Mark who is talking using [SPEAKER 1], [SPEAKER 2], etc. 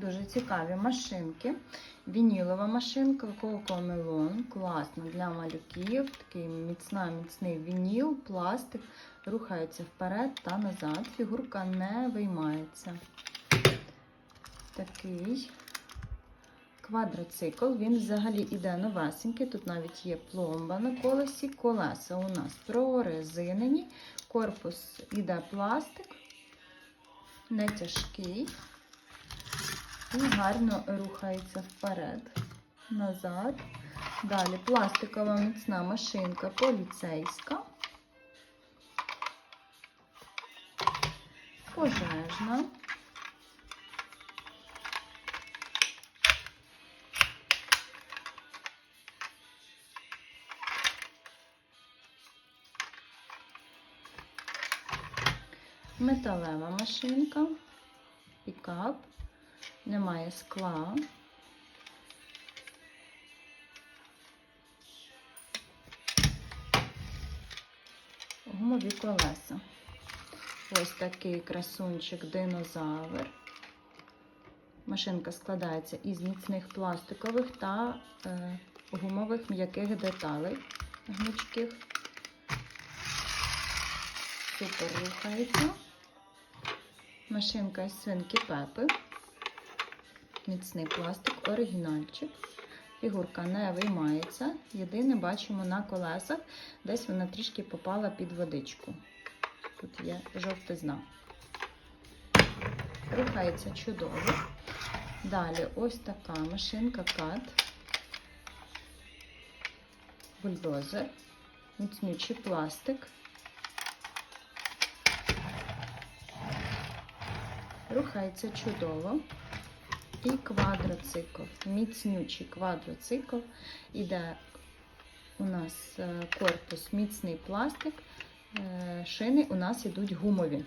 [SPEAKER 1] Дуже цікаві машинки. Вінілова машинка, Coco класно для малюків. Такий міцна, міцний вініл, пластик. Рухається вперед та назад. Фігурка не виймається. Такий квадроцикл. Він взагалі іде новесенький. Тут навіть є пломба на колесі. Колеса у нас прорезинені. Корпус іде пластик, не тяжкий. І гарно рухається вперед, назад. Далі пластикова міцна машинка поліцейська. Пожежна. Металева машинка, пікап, немає скла. Гумові колеса. Ось такий красунчик динозавр. Машинка складається із міцних пластикових та е, гумових м'яких деталей гнучких. Супер рухається. Машинка із свинки Пепи. Міцний пластик, оригінальчик. Фігурка не виймається. Єдине бачимо на колесах, десь вона трішки попала під водичку. Тут є жовтизна. Рухається чудово. Далі ось така машинка кат. Бульдозер. Міцнючий пластик. Рухається чудово. І квадроцикл. Міцнючий квадроцикл. Іде у нас е, корпус міцний пластик. Е, Шини у нас ідуть гумові.